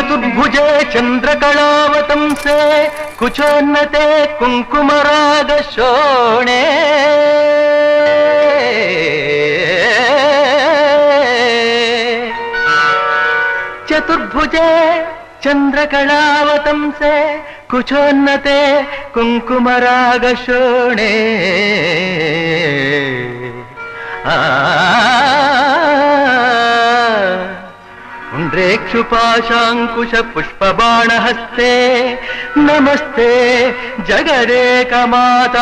चतुर्भुजे चन्द्रकलावतंसे कुचोन्नते कुङ्कुमरागशोणे चतुर्भुजे चन्द्रकलावतंसे कुचोन्नते कुङ्कुमरागशोणे आ చంద్రేక్షుపాశాంకుశ పుష్పబాణహస్తే నమస్తే జగరేకమాత